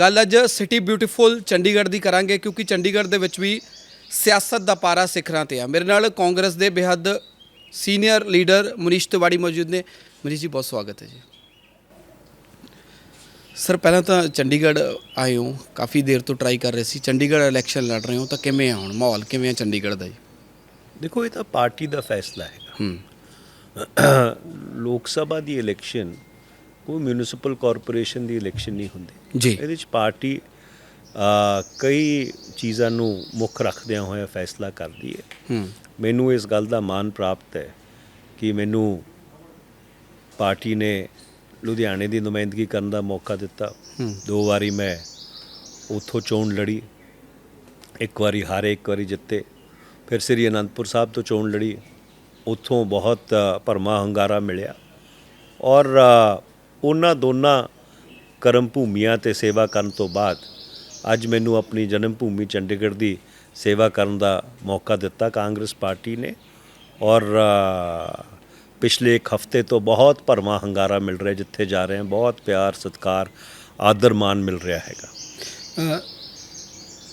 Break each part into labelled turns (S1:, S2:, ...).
S1: ਗੱਲ ਅੱਜ city beautiful Chandigarh ਦੀ ਕਰਾਂਗੇ ਕਿਉਂਕਿ ਚੰਡੀਗੜ੍ਹ ਦੇ ਵਿੱਚ ਵੀ ਸਿਆਸਤ ਦਾ ਪਾਰਾ ਸਿਖਰਾਂ ਤੇ ਆ। ਮੇਰੇ ਨਾਲ ਕਾਂਗਰਸ ਦੇ ਬੇਹੱਦ ਸੀਨੀਅਰ ਲੀਡਰ ਮਨੀਸ਼ ਤਿਵਾੜੀ ਮੌਜੂਦ ਨੇ। ਮਨੀਸ਼ ਜੀ ਬਹੁਤ ਸਵਾਗਤ ਹੈ ਜੀ। ਸਰ ਪਹਿਲਾਂ ਤਾਂ ਚੰਡੀਗੜ੍ਹ ਆਏ ਹੋ ਕਾਫੀ ਦੇਰ ਤੋਂ ਟਰਾਈ ਕਰ ਰਹੇ ਸੀ। ਚੰਡੀਗੜ੍ਹ ਇਲੈਕਸ਼ਨ ਲੜ ਰਹੇ ਹੋ ਤਾਂ ਕਿਵੇਂ ਆ ਹੁਣ ਮਾਹੌਲ? ਕਿਵੇਂ ਆ ਚੰਡੀਗੜ੍ਹ ਦਾ ਜੀ?
S2: ਦੇਖੋ ਇਹ ਤਾਂ ਪਾਰਟੀ ਦਾ ਫੈਸਲਾ ਹੈਗਾ।
S1: ਹੂੰ।
S2: ਲੋਕ ਸਭਾ ਦੀ ਇਲੈਕਸ਼ਨ ਕੋਈ ਮਿਊਨਿਸਪਲ ਕਾਰਪੋਰੇਸ਼ਨ ਦੀ ਇਲੈਕਸ਼ਨ ਨਹੀਂ ਹੁੰਦੀ।
S1: ਜੀ।
S2: ਇਹਦੇ ਵਿੱਚ ਪਾਰਟੀ ਆ, ਕਈ ਚੀਜ਼ਾਂ ਨੂੰ ਮੁੱਖ ਰੱਖਦਿਆਂ ਹੋਇਆ ਫੈਸਲਾ ਕਰਦੀ ਹੈ।
S1: ਹੂੰ।
S2: ਮੈਨੂੰ ਇਸ ਗੱਲ ਦਾ ਮਾਣ ਪ੍ਰਾਪਤ ਹੈ ਕਿ ਮੈਨੂੰ ਪਾਰਟੀ ਨੇ ਲੁਧਿਆਣੇ ਦੀ ਨੁਮਾਇੰਦਗੀ ਕਰਨ ਦਾ ਮੌਕਾ ਦਿੱਤਾ। ਦੋ ਵਾਰੀ ਮੈਂ ਉੱਥੋਂ ਚੋਣ ਲੜੀ। ਇੱਕ ਵਾਰੀ ਹਾਰੇ ਇੱਕ ਵਾਰੀ ਜਿੱਤੇ। ਫਿਰ ਸ੍ਰੀ ਅਨੰਦਪੁਰ ਸਾਹਿਬ ਤੋਂ ਚੋਣ ਲੜੀ। ਉੱਥੋਂ ਬਹੁਤ ਭਰਮਾ ਹੰਗਾਰਾ ਮਿਲਿਆ। ਔਰ ਉਹਨਾਂ ਦੋਨਾਂ ਕਰਮ ਭੂਮੀਆਂ ਤੇ ਸੇਵਾ ਕਰਨ ਤੋਂ ਬਾਅਦ ਅੱਜ ਮੈਨੂੰ ਆਪਣੀ ਜਨਮ ਭੂਮੀ ਚੰਡੀਗੜ੍ਹ ਦੀ ਸੇਵਾ ਕਰਨ ਦਾ ਮੌਕਾ ਦਿੱਤਾ। ਕਾਂਗਰਸ ਪਾਰਟੀ ਨੇ ਔਰ ਪਿਛਲੇ ਇੱਕ ਹਫ਼ਤੇ ਤੋਂ ਬਹੁਤ ਭਰਮਾ ਹੰਗਾਰਾ ਮਿਲ ਰਿਹਾ ਜਿੱਥੇ ਜਾ ਰਹੇ ਹਾਂ। ਬਹੁਤ ਪਿਆਰ ਸਤਿਕਾਰ ਆਦਰ ਮਾਨ ਮਿਲ ਰਿਹਾ ਹੈਗਾ।
S1: ਅ,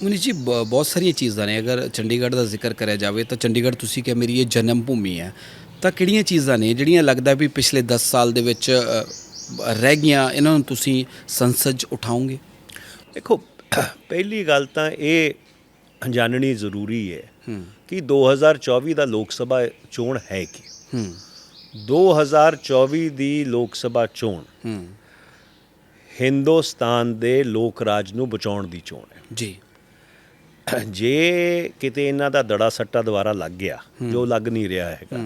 S1: ਮਨੀਸ਼ ਜੀ ਬ- ਬਹੁਤ ਸਾਰੀਆਂ ਚੀਜ਼ਾਂ ਨੇ। ਅਗਰ ਚੰਡੀਗੜ੍ਹ ਦਾ ਜ਼ਿਕਰ ਕਰਿਆ ਜਾਵੇ ਤਾਂ ਚੰਡੀਗੜ੍ਹ ਤੁਸੀਂ ਕਿ ਮੇਰੀ ਇਹ ਜਨਮ ਭੂਮੀ ਹੈ। ਤਾਂ ਕਿਹੜੀਆਂ ਚੀਜ਼ਾਂ ਨੇ ਜਿਹੜੀਆਂ ਲੱਗਦਾ ਵੀ ਪਿਛਲੇ 10 ਸਾਲ ਦੇ ਵਿੱਚ ਰਹਿ ਗਈਆਂ ਇਹਨਾਂ ਨੂੰ ਤੁਸੀਂ ਸੰਸਦ 'ਚ ਉਠਾਓਗੇ?
S2: ਦੇਖੋ ਪਹਿਲੀ ਗੱਲ ਤਾਂ ਇਹ ਜਾਣਨੀ ਜ਼ਰੂਰੀ ਹੈ ਕਿ 2024 ਦਾ ਲੋਕ ਸਭਾ ਚੋਣ ਹੈ ਕੀ?
S1: ਹੂੰ।
S2: 2024 ਦੀ ਲੋਕ ਸਭਾ ਚੋਣ ਹਿੰਦੁਸਤਾਨ ਦੇ ਲੋਕ ਰਾਜ ਨੂੰ ਬਚਾਉਣ ਦੀ ਚੋਣ ਹੈ।
S1: ਜੀ।
S2: ਜੇ ਕਿਤੇ ਇਹਨਾਂ ਦਾ ਦੜਾ ਸੱਟਾ ਦੁਬਾਰਾ ਲੱਗ ਗਿਆ ਜੋ ਲੱਗ ਨਹੀਂ ਰਿਹਾ ਹੈਗਾ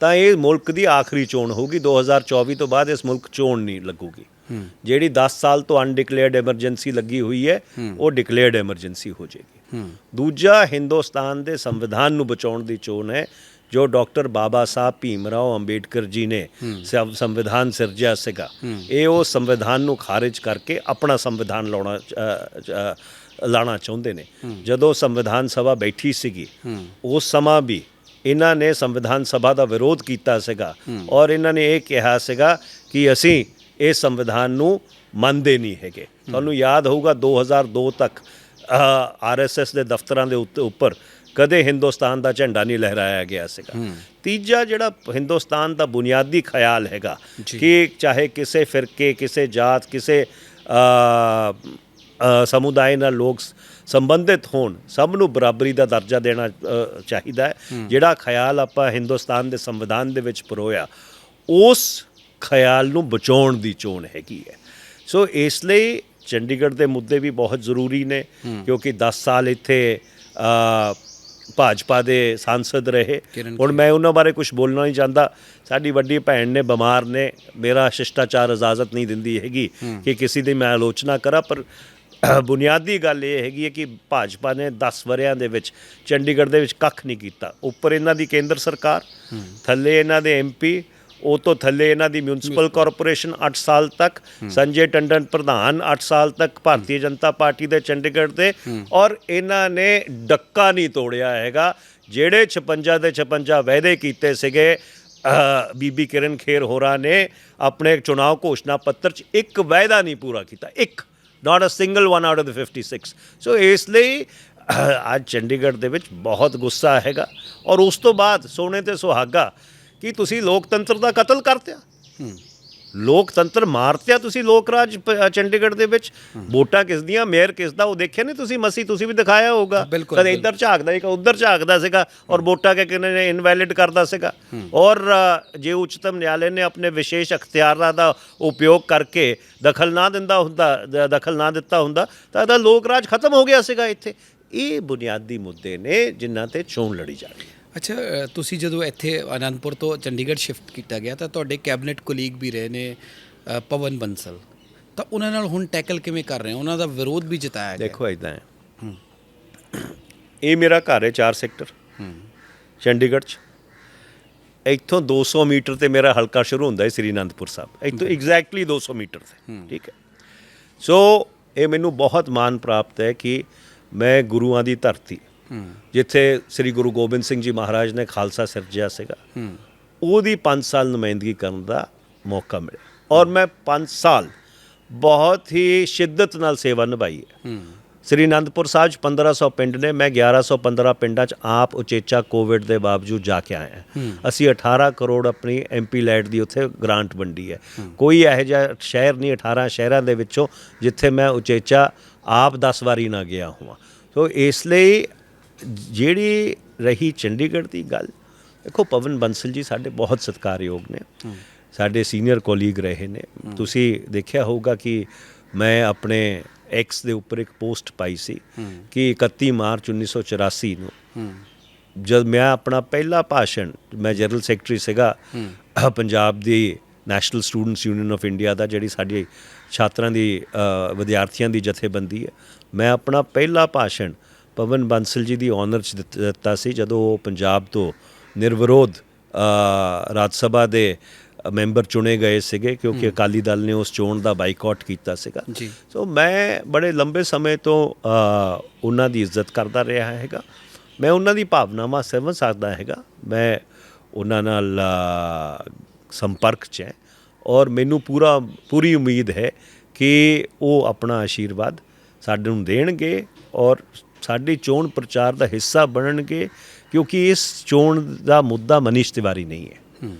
S2: ਤਾਂ ਇਹ ਮੁਲਕ ਦੀ ਆਖਰੀ ਚੋਣ ਹੋਊਗੀ। 2024 ਤੋਂ ਬਾਅਦ ਇਸ ਮੁਲਕ ਚੋਣ ਨਹੀਂ ਲੱਗੂਗੀ। ਜਿਹੜੀ 10 ਸਾਲ ਤੋਂ ਅਨਡਿਕਲੇਅਰਡ ਐਮਰਜੈਂਸੀ ਲੱਗੀ ਹੋਈ ਹੈ ਉਹ ਡਿਕਲੇਅਰਡ ਐਮਰਜੈਂਸੀ ਹੋ ਜਾਏਗੀ। ਦੂਜਾ ਹਿੰਦੁਸਤਾਨ ਦੇ ਸੰਵਿਧਾਨ ਨੂੰ ਬਚਾਉਣ ਦੀ ਚੋਣ ਹੈ ਜੋ ਡਾਕਟਰ ਬਾਬਾ ਸਾਹਿਬ ਭੀਮਰਾਓ ਅੰਬੇਡਕਰ ਜੀ ਨੇ ਸੰਵ- ਸੰਵਿਧਾਨ ਸਿਰਜਿਆ ਸੀਗਾ। ਇਹ ਉਹ ਸੰਵਿਧਾਨ ਨੂੰ ਖਾਰਿਜ ਕਰਕੇ ਆਪਣਾ ਸੰਵਿਧਾਨ ਲਾਉਣਾ ਲਾਣਾ ਚਾਹੁੰਦੇ ਨੇ। ਜਦੋਂ ਸੰਵਿਧਾਨ ਸਭਾ ਬੈਠੀ ਸੀਗੀ ਉਸ ਸਮਾਂ ਵੀ ਇਹਨਾਂ ਨੇ ਸੰਵਿਧਾਨ ਸਭਾ ਦਾ ਵਿਰੋਧ ਕੀਤਾ ਸੀਗਾ। ਔਰ ਇਹਨਾਂ ਨੇ ਇਹ ਕਿਹਾ ਸੀਗਾ ਕਿ ਅਸੀਂ ਇਹ ਸੰਵਿਧਾਨ ਨੂੰ ਮੰਨਦੇ ਨਹੀਂ ਹੈਗੇ। ਤੁਹਾਨੂੰ ਯਾਦ ਹੋਊਗਾ 2002 ਤੱਕ ਆਰਐਸਐਸ ਦੇ ਦਫ਼ਤਰਾਂ ਦੇ ਉੱਤੇ ਉੱਪਰ ਕਦੇ ਹਿੰਦੁਸਤਾਨ ਦਾ ਝੰਡਾ ਨਹੀਂ ਲਹਿਰਾਇਆ ਗਿਆ ਸੀਗਾ। ਤੀਜਾ ਜਿਹੜਾ ਹਿੰਦੁਸਤਾਨ ਦਾ ਬੁਨਿਆਦੀ ਖਿਆਲ ਹੈਗਾ ਕਿ ਚਾਹੇ ਕਿਸੇ ਫਿਰਕੇ ਕਿਸੇ ਜਾਤ ਕਿਸੇ ਸਮੁਦਾਇ ਨਾਲ ਲੋਕ ਸੰਬੰਧਿਤ ਹੋਣ ਸਭ ਨੂੰ ਬਰਾਬਰੀ ਦਾ ਦਰਜਾ ਦੇਣਾ ਚਾਹੀਦਾ ਹੈ। ਜਿਹੜਾ ਖਿਆਲ ਆਪਾਂ ਹਿੰਦੁਸਤਾਨ ਦੇ ਸੰਵਿਧਾਨ ਦੇ ਵਿੱਚ ਪਰੋਇਆ ਉਸ ਖਿਆਲ ਨੂੰ ਬਚਾਉਣ ਦੀ ਚੋਣ ਹੈਗੀ ਹੈ। ਸੋ ਇਸ ਲਈ ਚੰਡੀਗੜ੍ਹ ਦੇ ਮੁੱਦੇ ਵੀ ਬਹੁਤ ਜ਼ਰੂਰੀ ਨੇ ਕਿਉਂਕਿ 10 ਸਾਲ ਇੱਥੇ ਭਾਜਪਾ ਦੇ ਸਾਂਸਦ ਰਹੇ। ਹੁਣ ਮੈਂ ਉਹਨਾਂ ਬਾਰੇ ਕੁਝ ਬੋਲਣਾ ਨਹੀਂ ਚਾਹੁੰਦਾ। ਸਾਡੀ ਵੱਡੀ ਭੈਣ ਨੇ ਬਿਮਾਰ ਨੇ ਮੇਰਾ ਸ਼ਿਸ਼ਟਾਚਾਰ ਇਜਾਜ਼ਤ ਨਹੀਂ ਦਿੰਦੀ ਹੈਗੀ ਕਿ ਕਿਸੇ ਦੀ ਮੈਂ ਆਲੋਚਨਾ ਕਰਾਂ ਪਰ ਬੁਨਿਆਦੀ ਗੱਲ ਇਹ ਹੈਗੀ ਹੈ ਕਿ ਭਾਜਪਾ ਨੇ 10 ਵਰਿਆਂ ਦੇ ਵਿੱਚ ਚੰਡੀਗੜ੍ਹ ਦੇ ਵਿੱਚ ਕੱਖ ਨਹੀਂ ਕੀਤਾ। ਉੱਪਰ ਇਹਨਾਂ ਦੀ ਕੇਂਦਰ ਸਰਕਾਰ ਥੱਲੇ ਇਹਨਾਂ ਦੇ ਐਮਪੀ ਉਹ ਤੋਂ ਥੱਲੇ ਇਹਨਾਂ ਦੀ ਮਿਊਨਿਸਪਲ ਕਾਰਪੋਰੇਸ਼ਨ 8 ਸਾਲ ਤੱਕ ਸੰਜੇ ਟੰਡਨ ਪ੍ਰਧਾਨ 8 ਸਾਲ ਤੱਕ ਭਾਰਤੀ ਜਨਤਾ ਪਾਰਟੀ ਦੇ ਚੰਡੀਗੜ੍ਹ ਦੇ। ਔਰ ਇਹਨਾਂ ਨੇ ਡੱਕਾ ਨਹੀਂ ਤੋੜਿਆ ਹੈਗਾ। ਜਿਹੜੇ 56 ਦੇ 56 ਵਾਅਦੇ ਕੀਤੇ ਸੀਗੇ ਬੀਬੀ ਕਿਰਨ ਖੇਰ ਹੋਰਾਂ ਨੇ ਆਪਣੇ ਚੁਣਾਵ ਘੋਸ਼ਣਾ ਪੱਤਰ 'ਚ ਇੱਕ ਵਾਅਦਾ ਨਹੀਂ ਪੂਰਾ ਕੀਤਾ ਇੱਕ। Not a single one out of the 56 so ਇਸ ਲਈ ਅੱਜ ਚੰਡੀਗੜ੍ਹ ਦੇ ਵਿੱਚ ਬਹੁਤ ਗੁੱਸਾ ਹੈਗਾ ਔਰ ਉਸ ਤੋਂ ਬਾਅਦ ਸੋਨੇ ਤੇ ਸੁਹਾਗਾ ਕਿ ਤੁਸੀਂ ਲੋਕਤੰਤਰ ਦਾ ਕਤਲ ਕਰਤਿਆ ਲੋਕਤੰਤਰ ਮਾਰਤਿਆ ਤੁਸੀਂ ਲੋਕ ਰਾਜ ਚੰਡੀਗੜ੍ਹ ਦੇ ਵਿੱਚ? ਵੋਟਾਂ ਕਿਸ ਦੀਆਂ ਮੇਅਰ ਕਿਸ ਦਾ? ਉਹ ਦੇਖਿਆ ਨਹੀਂ ਤੁਸੀਂ? ਮਸੀ ਤੁਸੀਂ ਵੀ ਦਿਖਾਇਆ ਹੋਊਗਾ। ਕਦੇ ਇੱਧਰ ਝਾਕਦਾ ਇੱਕ ਉੱਧਰ ਝਾਕਦਾ ਸੀਗਾ ਔਰ ਵੋਟਾਂ ਕਿ ਕਿਨੇ ਨੇ ਇਨਵੈਲਿਡ ਕਰਦਾ ਸੀਗਾ। ਔਰ ਜੇ ਉੱਚਤਮ ਨਿਆਲੇ ਨੇ ਆਪਣੇ ਵਿਸ਼ੇਸ਼ ਅਖਤਿਆਰਾਂ ਦਾ ਉਪਯੋਗ ਕਰਕੇ ਦਖਲ ਨਾ ਦਿੰਦਾ ਹੁੰਦਾ ਦਖਲ ਨਾ ਦਿੱਤਾ ਹੁੰਦਾ ਤਾਂ ਇਹਦਾ ਲੋਕ ਰਾਜ ਖਤਮ ਹੋ ਗਿਆ ਸੀਗਾ ਇੱਥੇ। ਇਹ ਬੁਨਿਆਦੀ ਮੁੱਦੇ ਨੇ ਜਿਨ੍ਹਾਂ ਤੇ ਚੋਣ ਲੜੀ ਜਾ ਰਹੀ ਹੈ।
S1: ਅੱਛਾ ਤੁਸੀਂ ਜਦੋਂ ਇੱਥੇ ਆਨੰਦਪੁਰ ਤੋਂ ਚੰਡੀਗੜ੍ਹ ਸ਼ਿਫਟ ਕੀਤਾ ਗਿਆ ਤਾਂ ਤੁਹਾਡੇ ਕੈਬਨਿਟ ਕੋਲੀਗ ਵੀ ਰਹੇ ਨੇ ਅ, ਪਵਨ ਬੰਸਲ। ਤਾਂ ਉਹਨਾਂ ਨਾਲ ਹੁਣ ਟੈਕਲ ਕਿਵੇਂ ਕਰ ਰਹੇ ਹੋ? ਉਹਨਾਂ ਦਾ ਵਿਰੋਧ ਵੀ ਜਤਾਇਆ ਗਿਆ।
S2: ਦੇਖੋ ਇਦਾਂ ਹੈ। ਇਹ ਮੇਰਾ ਘਰ ਹੈ 4 ਸੈਕਟਰ ਚੰਡੀਗੜ੍ਹ ਚ। ਇੱਥੋਂ 200 ਮੀਟਰ ਤੇ ਮੇਰਾ ਹਲਕਾ ਸ਼ੁਰੂ ਹੁੰਦਾ ਹੈ ਸ੍ਰੀ ਅਨੰਦਪੁਰ ਸਾਹਿਬ। ਇੱਥੋਂ ਐਗਜ਼ੈਕਟਲੀ 200 ਮੀਟਰ ਤੇ। ਠੀਕ ਹੈ। ਸੋ ਇਹ ਮੈਨੂੰ ਬਹੁਤ ਮਾਣ ਪ੍ਰਾਪਤ ਹੈ ਕਿ ਮੈਂ ਗੁਰੂਆਂ ਦੀ ਧਰਤੀ ਜਿੱਥੇ ਸ੍ਰੀ ਗੁਰੂ ਗੋਬਿੰਦ ਸਿੰਘ ਜੀ ਮਹਾਰਾਜ ਨੇ ਖਾਲਸਾ ਸਿਰਜਿਆ ਸੀਗਾ ਉਹਦੀ 5 ਸਾਲ ਨੁਮਾਇੰਦਗੀ ਕਰਨ ਦਾ ਮੌਕਾ ਮਿਲਿਆ। ਔਰ ਮੈਂ 5 ਸਾਲ ਬਹੁਤ ਹੀ ਸ਼ਿੱਦਤ ਨਾਲ ਸੇਵਾ ਨਿਭਾਈ ਹੈ। ਸ੍ਰੀ ਅਨੰਦਪੁਰ ਸਾਹਿਬ 'ਚ 1500 ਪਿੰਡ ਨੇ ਮੈਂ 1115 ਪਿੰਡਾਂ 'ਚ ਆਪ ਉਚੇਚਾ ਕੋਵਿਡ ਦੇ ਬਾਵਜੂਦ ਜਾ ਕੇ ਆਇਆ ਅਸੀਂ 18 ਕਰੋੜ ਆਪਣੀ ਐਮਪੀ ਲੈਟ ਦੀ ਉੱਥੇ ਗ੍ਰਾਂਟ ਵੰਡੀ ਹੈ। ਕੋਈ ਇਹੋ ਜਿਹਾ ਸ਼ਹਿਰ ਨਹੀਂ 18 ਸ਼ਹਿਰਾਂ ਦੇ ਵਿੱਚੋਂ ਜਿੱਥੇ ਮੈਂ ਉਚੇਚਾ ਆਪ 10 ਵਾਰੀ ਨਾ ਗਿਆ ਹਾਂ ਸੋ ਇਸ ਲਈ ਜਿਹੜੀ ਰਹੀ ਚੰਡੀਗੜ੍ਹ ਦੀ ਗੱਲ ਦੇਖੋ ਪਵਨ ਬੰਸਲ ਜੀ ਸਾਡੇ ਬਹੁਤ ਸਤਿਕਾਰਯੋਗ ਨੇ। ਸਾਡੇ ਸੀਨੀਅਰ ਕੋਲੀਗ ਰਹੇ ਨੇ। ਤੁਸੀਂ ਦੇਖਿਆ ਹੋਊਗਾ ਕਿ ਮੈਂ ਆਪਣੇ ਐਕਸ ਦੇ ਉੱਪਰ ਇੱਕ ਪੋਸਟ ਪਾਈ ਸੀ ਕਿ 31 ਮਾਰਚ 1984 ਨੂੰ ਜਦ ਮੈਂ ਆਪਣਾ ਪਹਿਲਾ ਭਾਸ਼ਣ ਮੈਂ ਜਨਰਲ ਸੈਕਟਰੀ ਸੀਗਾ ਪੰਜਾਬ ਦੀ national students union of India ਦਾ ਜਿਹੜੀ ਸਾਡੀ ਛਾਤਰਾਂ ਦੀ ਵਿਦਿਆਰਥੀਆਂ ਦੀ ਜਥੇਬੰਦੀ ਹੈ। ਮੈਂ ਆਪਣਾ ਪਹਿਲਾ ਭਾਸ਼ਣ ਪਵਨ ਬੰਸਲ ਜੀ ਦੀ ਆਨਰ ਚ ਦਿੱਤ- ਸੀ ਜਦੋਂ ਉਹ ਪੰਜਾਬ ਤੋਂ ਨਿਰਵਿਰੋਧ ਰਾਜ ਸਭਾ ਦੇ ਮੈਂਬਰ ਚੁਣੇ ਗਏ ਸੀਗੇ ਕਿਉਂਕਿ ਅਕਾਲੀ ਦਲ ਨੇ ਉਸ ਚੋਣ ਦਾ ਬਾਈਕਾਟ ਕੀਤਾ ਸੀਗਾ। ਸੋ ਮੈਂ ਬੜੇ ਲੰਬੇ ਸਮੇਂ ਤੋਂ ਉਹਨਾਂ ਦੀ ਇੱਜ਼ਤ ਕਰਦਾ ਰਿਹਾ ਹੈਗਾ। ਮੈਂ ਉਹਨਾਂ ਦੀ ਭਾਵਨਾਵਾਂ ਸਮਝ ਸਕਦਾ ਹੈਗਾ। ਮੈਂ ਉਹਨਾਂ ਨਾਲ ਸੰਪਰਕ 'ਚ ਹੈ ਔਰ ਮੈਨੂੰ ਪੂਰਾ ਪੂਰੀ ਉਮੀਦ ਹੈ ਕਿ ਉਹ ਆਪਣਾ ਆਸ਼ੀਰਵਾਦ ਸਾਡੇ ਨੂੰ ਦੇਣਗੇ ਔਰ ਸਾਡੀ ਚੋਣ ਪ੍ਰਚਾਰ ਦਾ ਹਿੱਸਾ ਬਣਨਗੇ ਕਿਉਂਕਿ ਇਸ ਚੋਣ ਦਾ ਮੁੱਦਾ ਮਨੀਸ਼ ਤਿਵਾਰੀ ਨਹੀਂ ਹੈ।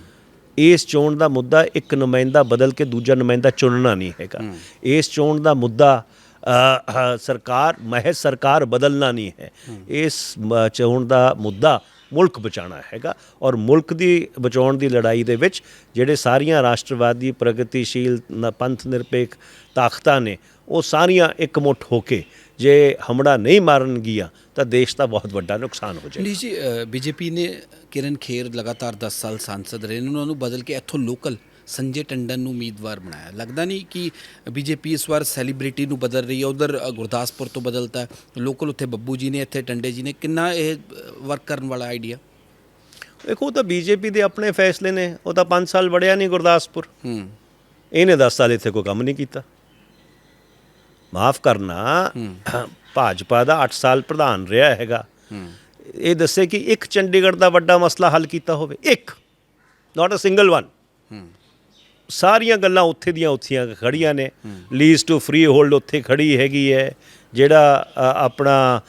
S2: ਇਸ ਚੋਣ ਦਾ ਮੁੱਦਾ ਇੱਕ ਨੁਮਾਇੰਦਾ ਬਦਲ ਕੇ ਦੂਜਾ ਨੁਮਾਇੰਦਾ ਚੁਣਨਾ ਨਹੀਂ ਹੈਗਾ। ਇਸ ਚੋਣ ਦਾ ਮੁੱਦਾ ਸਰਕਾਰ ਮਹਿਜ਼ ਸਰਕਾਰ ਬਦਲਣਾ ਨਹੀਂ ਹੈ। ਇਸ ਚੋਣ ਦਾ ਮੁੱਦਾ ਮੁਲਕ ਬਚਾਉਣਾ ਹੈਗਾ ਔਰ ਮੁਲਕ ਦੀ ਬਚਾਉਣ ਦੀ ਲੜਾਈ ਦੇ ਵਿੱਚ ਜਿਹੜੇ ਸਾਰੀਆਂ ਰਾਸ਼ਟਰਵਾਦੀ, ਪ੍ਰਗਤੀਸ਼ੀਲ, ਨ- ਪੰਥ ਨਿਰਪੇਖ ਤਾਕਤਾਂ ਨੇ, ਉਹ ਸਾਰੀਆਂ ਇਕਮੁੱਠ ਹੋ ਕੇ ਜੇ ਹਮੜਾ ਨਹੀਂ ਮਾਰਨਗੀਆਂ, ਤਾਂ ਦੇਸ਼ ਦਾ ਬਹੁਤ ਵੱਡਾ ਨੁਕਸਾਨ ਹੋ ਜਾਏਗਾ।
S1: ਮਨੀਸ਼ ਜੀ ਬੀਜੇਪੀ ਨੇ ਕਿਰਨ ਖੇਰ ਲਗਾਤਾਰ 10 ਸਾਲ ਸੰਸਦ ਰਹੇ ਨੇ, ਉਹਨਾਂ ਨੂੰ ਬਦਲ ਕੇ ਇੱਥੋਂ ਲੋਕਲ ਸੰਜੇ ਟੰਡਨ ਨੂੰ ਉਮੀਦਵਾਰ ਬਣਾਇਆ। ਲੱਗਦਾ ਨਹੀਂ ਕਿ ਬੀਜੇਪੀ ਇਸ ਵਾਰ ਸੈਲੀਬ੍ਰਿਟੀ ਨੂੰ ਬਦਲ ਰਹੀ ਹੈ, ਉਧਰ ਗੁਰਦਾਸਪੁਰ ਤੋਂ ਬਦਲਤਾ ਲੋਕਲ ਉੱਥੇ ਬੱਬੂ ਜੀ ਨੇ, ਇੱਥੇ ਟੰਡੇ ਜੀ ਨੇ, ਕਿੰਨਾ ਇਹ ਵਰਕ ਕਰਨ ਵਾਲਾ ਆਈਡੀਆ
S2: ਦੇਖੋ ਉਹ ਤਾਂ ਬੀਜੇਪੀ ਦੇ ਆਪਣੇ ਫੈਸਲੇ ਨੇ। ਉਹ ਤਾਂ 5 ਸਾਲ ਵੜਿਆ ਨਹੀਂ ਗੁਰਦਾਸਪੁਰ।
S1: ਹੂੰ।
S2: ਇਹਨੇ 10 ਸਾਲ ਇੱਥੇ ਕੋਈ ਕੰਮ ਨਹੀਂ ਕੀਤਾ। ਮਾਫ ਕਰਨਾ ਭਾਜਪਾ ਦਾ 8 ਸਾਲ ਪ੍ਰਧਾਨ ਰਿਹਾ ਹੈਗਾ। ਇਹ ਦੱਸੇ ਕਿ ਇੱਕ ਚੰਡੀਗੜ੍ਹ ਦਾ ਵੱਡਾ ਮਸਲਾ ਹੱਲ ਕੀਤਾ ਹੋਵੇ। ਇੱਕ ਨਾਟ ਅ ਸਿੰਗਲ ਵਨ ਸਾਰੀਆਂ ਗੱਲਾਂ ਉੱਥੇ ਦੀਆਂ ਉੱਥੀਆਂ ਖੜੀਆਂ ਨੇ। ਲੀਜ਼ ਟੂ ਫ੍ਰੀ ਹੋਲਡ ਉੱਥੇ ਖੜੀ ਹੈਗੀ ਹੈ। ਜਿਹੜਾ ਆਪਣਾ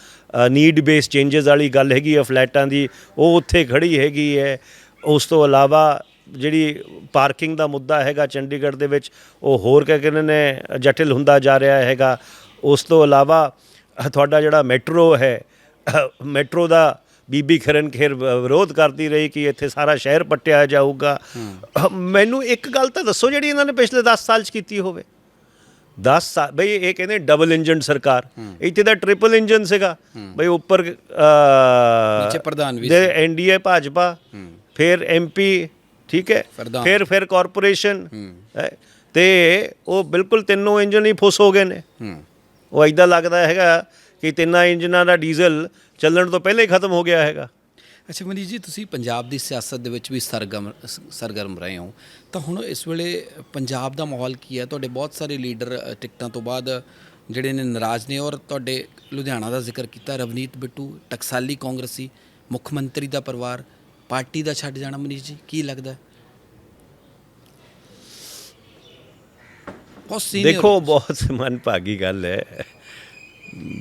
S2: ਨੀਡ ਬੇਸ ਚੇਂਜਸ ਵਾਲੀ ਗੱਲ ਹੈਗੀ ਆ ਫਲੈਟਾਂ ਦੀ ਉਹ ਉੱਥੇ ਖੜੀ ਹੈਗੀ ਹੈ। ਉਸ ਤੋਂ ਇਲਾਵਾ ਜਿਹੜੀ ਪਾਰਕਿੰਗ ਦਾ ਮੁੱਦਾ ਹੈਗਾ ਚੰਡੀਗੜ੍ਹ ਦੇ ਵਿੱਚ ਉਹ ਹੋਰ ਕਹਿ ਕਹਿੰਦੇ ਨੇ ਜਟਿਲ ਹੁੰਦਾ ਜਾ ਰਿਹਾ ਹੈਗਾ। ਉਸ ਤੋਂ ਇਲਾਵਾ ਤੁਹਾਡਾ ਜਿਹੜਾ ਮੈਟਰੋ ਹੈ ਮੈਟਰੋ ਦਾ ਬੀਬੀ ਖਰਨ ਖੇਰ ਵਿਰੋਧ ਕਰਦੀ ਰਹੀ ਕਿ ਇੱਥੇ ਸਾਰਾ ਸ਼ਹਿਰ ਪੱਟਿਆ ਜਾਊਗਾ। ਮੈਨੂੰ ਇੱਕ ਗੱਲ ਤਾਂ ਦੱਸੋ ਜਿਹੜੀ ਇਹਨਾਂ ਨੇ ਪਿਛਲੇ 10 ਸਾਲ 'ਚ ਕੀਤੀ ਹੋਵੇ। 10 ਸਾਲ ਬਈ ਇਹ ਕਹਿੰਦੇ ਡਬਲ ਇੰਜਨ ਸਰਕਾਰ। ਇੱਥੇ ਤਾਂ ਟ੍ਰਿਪਲ ਇੰਜਨ ਸੀਗਾ। ਬਈ ਉੱਪਰ
S1: ਨੀਚੇ ਪ੍ਰਧਾਨ ਵੀ
S2: ਦੇ ਐਨਡੀਏ ਭਾਜਪਾ ਫਿਰ ਐਮਪੀ ਠੀਕ ਹੈ। ਫਿਰ ਫਿਰ ਕਾਰਪੋਰੇਸ਼ਨ ਤੇ ਉਹ ਬਿਲਕੁਲ ਤਿੰਨੋਂ ਇੰਜਨ ਹੀ ਫੁੱਸ ਹੋ ਗਏ ਨੇ। ਉਹ ਐਦਾਂ ਲੱਗਦਾ ਹੈਗਾ ਕਿ ਤਿੰਨਾਂ ਇੰਜਨਾਂ ਦਾ ਡੀਜ਼ਲ ਚੱਲਣ ਤੋਂ ਪਹਿਲਾਂ ਹੀ ਖਤਮ ਹੋ ਗਿਆ ਹੈਗਾ।
S1: ਅੱਛਾ ਮਨੀਸ਼ ਜੀ, ਤੁਸੀਂ ਪੰਜਾਬ ਦੀ ਸਿਆਸਤ ਦੇ ਵਿੱਚ ਵੀ ਸਰਗਰਮ ਸਰਗਰਮ ਰਹੇ ਹੋ। ਤਾਂ ਹੁਣ ਇਸ ਵੇਲੇ ਪੰਜਾਬ ਦਾ ਮਾਹੌਲ ਕੀ ਹੈ? ਤੁਹਾਡੇ ਬਹੁਤ ਸਾਰੇ ਲੀਡਰ ਟਿਕਟਾਂ ਤੋਂ ਬਾਅਦ ਜਿਹੜੇ ਨੇ ਨਾਰਾਜ਼ ਨੇ ਔਰ ਤੁਹਾਡੇ ਲੁਧਿਆਣਾ ਦਾ ਜ਼ਿਕਰ ਕੀਤਾ। ਰਵਨੀਤ ਬਿੱਟੂ, ਟਕਸਾਲੀ ਕਾਂਗਰਸੀ ਮੁੱਖ ਮੰਤਰੀ ਦਾ ਪਰਿਵਾਰ, ਪਾਰਟੀ ਦਾ ਛੱਡ ਜਾਣਾ ਮਨੀਸ਼ ਜੀ, ਕੀ ਲੱਗਦਾ?
S2: ਦੇਖੋ, ਬਹੁਤ ਮਨ ਭਾਗੀ ਗੱਲ ਹੈ।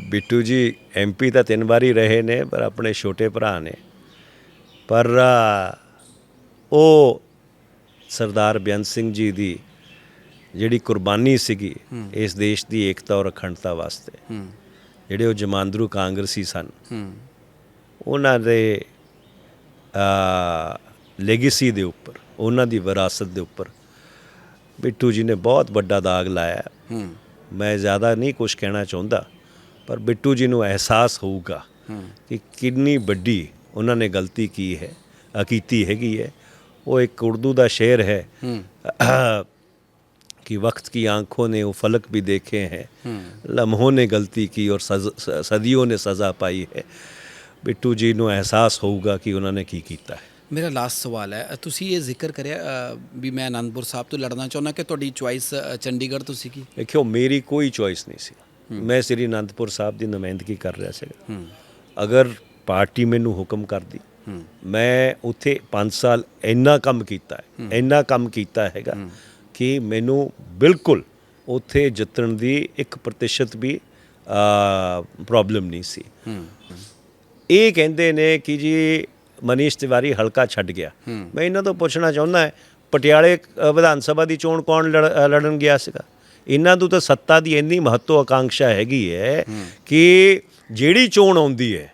S2: ਬਿੱਟੂ ਜੀ ਐਮਪੀ ਤਾਂ ਤਿੰਨ ਵਾਰੀ ਰਹੇ ਨੇ, ਪਰ ਆਪਣੇ ਛੋਟੇ ਭਰਾ ਨੇ। ਪਰ ਉਹ ਸਰਦਾਰ ਬੇਅੰਤ ਸਿੰਘ ਜੀ ਦੀ ਜਿਹੜੀ ਕੁਰਬਾਨੀ ਸੀਗੀ ਇਸ ਦੇਸ਼ ਦੀ ਏਕਤਾ ਔਰ ਅਖੰਡਤਾ ਵਾਸਤੇ। ਜਿਹੜੇ ਉਹ ਜਮਾਂਦਰੂ ਕਾਂਗਰਸੀ ਸਨ ਉਹਨਾਂ ਦੇ ਲੈਗੇਸੀ ਦੇ ਉੱਪਰ ਉਹਨਾਂ ਦੀ ਵਿਰਾਸਤ ਦੇ ਉੱਪਰ ਬਿੱਟੂ ਜੀ ਨੇ ਬਹੁਤ ਵੱਡਾ ਦਾਗ ਲਾਇਆ। ਮੈਂ ਜ਼ਿਆਦਾ ਨਹੀਂ ਕੁਝ ਕਹਿਣਾ ਚਾਹੁੰਦਾ ਪਰ ਬਿੱਟੂ ਜੀ ਨੂੰ ਅਹਿਸਾਸ ਹੋਊਗਾ ਕਿ ਕਿੰਨੀ ਵੱਡੀ ਉਹਨਾਂ ਨੇ ਗਲਤੀ ਕੀ ਹੈ ਅ, ਕੀਤੀ ਹੈਗੀ ਹੈ ਉਹ ਇੱਕ ਉਰਦੂ ਦਾ ਸ਼ੇਰ ਹੈ कि वक्त की आंखों ने वो फलक भी देखे हैं लम्हों ने गलती की और सज, स- सदियों ने सज़ा पाई है ਬਿੱਟੂ ਜੀ ਨੂੰ ਅਹਿਸਾਸ ਹੋਊਗਾ ਕਿ ਉਹਨਾਂ ਨੇ ਕੀ ਕੀਤਾ ਹੈ
S1: ਮੇਰਾ ਲਾਸਟ ਸਵਾਲ ਹੈ ਅ, ਤੁਸੀਂ ਇਹ ਜ਼ਿਕਰ ਕਰਿਆ ਅ, ਵੀ ਮੈਂ ਆਨੰਦਪੁਰ ਸਾਹਿਬ ਤੋਂ ਲੜਨਾ ਚਾਹੁੰਦਾ ਕਿ ਤੁਹਾਡੀ ਚੁਆਇਸ ਚੰਡੀਗੜ੍ਹ ਤੋਂ ਸੀ ਕੀ
S2: ਦੇਖਿਓ ਮੇਰੀ ਕੋਈ ਚੋਇਸ ਨਹੀਂ ਸੀ ਮੈਂ ਸ੍ਰੀ ਅਨੰਦਪੁਰ ਸਾਹਿਬ ਦੀ ਨੁਮਾਇੰਦਗੀ ਕਰ ਰਿਹਾ ਸੀ ਅਗਰ ਪਾਰਟੀ ਮੈਨੂੰ ਹੁਕਮ ਕਰਦੀ। ਮੈਂ ਉੱਥੇ 5 ਸਾਲ ਇੰਨਾ ਕੰਮ ਕੀਤਾ ਹੈ ਇੰਨਾ ਕੰਮ ਕੀਤਾ ਹੈਗਾ ਕਿ ਮੈਨੂੰ ਬਿਲਕੁਲ ਉੱਥੇ ਜਿੱਤਣ ਦੀ 1% ਵੀ ਪ੍ਰੋਬਲਮ ਨਹੀਂ ਸੀ। ਇਹ ਕਹਿੰਦੇ ਨੇ ਕਿ ਜੀ ਮਨੀਸ਼ ਤਿਵਾਰੀ ਹਲਕਾ ਛੱਡ ਗਿਆ। ਮੈਂ ਇਹਨਾਂ ਤੋਂ ਪੁੱਛਣਾ ਚਾਹੁੰਦਾ ਹਾਂ ਪਟਿਆਲੇ ਵਿਧਾਨ ਸਭਾ ਦੀ ਚੋਣ ਕੌਣ ਲੜਨ ਗਿਆ ਸੀਗਾ? ਇਹਨਾਂ ਨੂੰ ਤਾਂ ਸੱਤਾ ਦੀ ਇੰਨੀ ਮਹੱਤਵ ਆਕਾਂक्षा ਹੈਗੀ ਹੈ ਕਿ ਜਿਹੜੀ ਚੋਣ ਆਉਂਦੀ ਹੈ।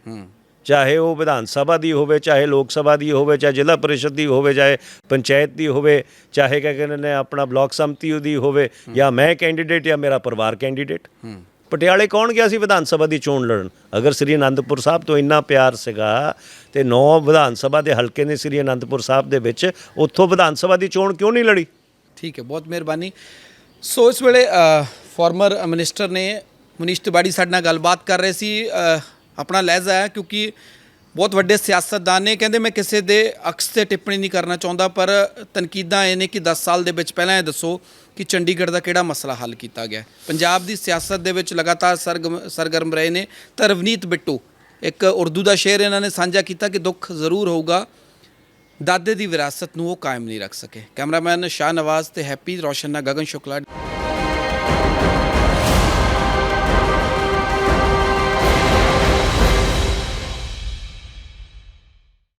S2: ਚਾਹੇ ਉਹ ਵਿਧਾਨ ਸਭਾ ਦੀ ਹੋਵੇ ਚਾਹੇ ਲੋਕ ਸਭਾ ਦੀ ਹੋਵੇ ਚਾਹੇ ਜ਼ਿਲ੍ਹਾ ਪਰਿਸ਼ਦ ਦੀ ਹੋਵੇ ਚਾਹੇ ਪੰਚਾਇਤ ਦੀ ਹੋਵੇ ਚਾਹੇ ਕਿਆ ਕਹਿੰਦੇ ਨੇ ਆਪਣਾ ਬਲਾਕ ਸੰਮਤੀ ਦੀ ਹੋਵੇ ਜਾਂ ਮੈਂ ਕੈਂਡੀਡੇਟ ਜਾਂ ਮੇਰਾ ਪਰਿਵਾਰ ਕੈਂਡੀਡੇਟ ਪਟਿਆਲੇ ਕੌਣ ਗਿਆ ਸੀ ਵਿਧਾਨ ਸਭਾ ਦੀ ਚੋਣ ਲੜਨ? ਅਗਰ ਸ੍ਰੀ ਅਨੰਦਪੁਰ ਸਾਹਿਬ ਤੋਂ ਇੰਨਾ ਪਿਆਰ ਸੀਗਾ ਤੇ ਨੌ ਵਿਧਾਨ ਸਭਾ ਦੇ ਹਲਕੇ ਨੇ ਸ੍ਰੀ ਅਨੰਦਪੁਰ ਸਾਹਿਬ ਦੇ ਵਿੱਚ ਉੱਥੋਂ ਵਿਧਾਨ ਸਭਾ ਦੀ ਚੋਣ ਕਿਉਂ ਨਹੀਂ ਲੜੀ?
S1: ਠੀਕ ਹੈ ਬਹੁਤ ਮਿਹਰਬਾਨੀ। ਸੋ ਇਸ ਵੇਲੇ ਫਾਰਮਰ ਮਿਨਿਸਟਰ ਨੇ ਮਨੀਸ਼ ਤਿਵਾੜੀ ਸਾਡੇ ਨਾਲ ਗੱਲਬਾਤ ਕਰ ਰਹੇ ਸੀ। ਆਪਣਾ ਲਹਿਜ਼ਾ ਹੈ, ਕਿਉਂਕਿ ਬਹੁਤ ਵੱਡੇ ਸਿਆਸਤਦਾਨ ਨੇ। ਕਹਿੰਦੇ ਮੈਂ ਕਿਸੇ ਦੇ ਅਕਸ ਤੇ ਟਿੱਪਣੀ ਨਹੀਂ ਕਰਨਾ ਚਾਹੁੰਦਾ, ਪਰ ਤਨਕੀਦਾਂ ਇਹ ਨੇ ਕਿ 10 ਸਾਲ ਦੇ ਵਿੱਚ ਪਹਿਲਾਂ ਇਹ ਦੱਸੋ ਕਿ ਚੰਡੀਗੜ੍ਹ ਦਾ ਕਿਹੜਾ ਮਸਲਾ ਹੱਲ ਕੀਤਾ ਗਿਆ। ਪੰਜਾਬ ਦੀ ਸਿਆਸਤ ਦੇ ਵਿੱਚ ਲਗਾਤਾਰ ਸਰਗਮ ਸਰਗਰਮ ਰਹੇ ਨੇ। ਤਾਂ ਰਵਨੀਤ ਬਿੱਟੂ, ਇੱਕ ਉਰਦੂ ਦਾ ਸ਼ੇਰ ਇਹਨਾਂ ਨੇ ਸਾਂਝਾ ਕੀਤਾ ਕਿ ਦੁੱਖ ਜ਼ਰੂਰ ਹੋਊਗਾ। ਦਾਦੇ ਦੀ ਵਿਰਾਸਤ ਨੂੰ ਉਹ ਕਾਇਮ ਨਹੀਂ ਰੱਖ ਸਕੇ। ਕੈਮਰਾਮੈਨ ਸ਼ਾਹ ਨਵਾਜ਼ ਤੇ ਹੈਪੀ ਰੋਸ਼ਨ ਨਾਲ ਗਗਨ ਸ਼ੁਕਲਾ।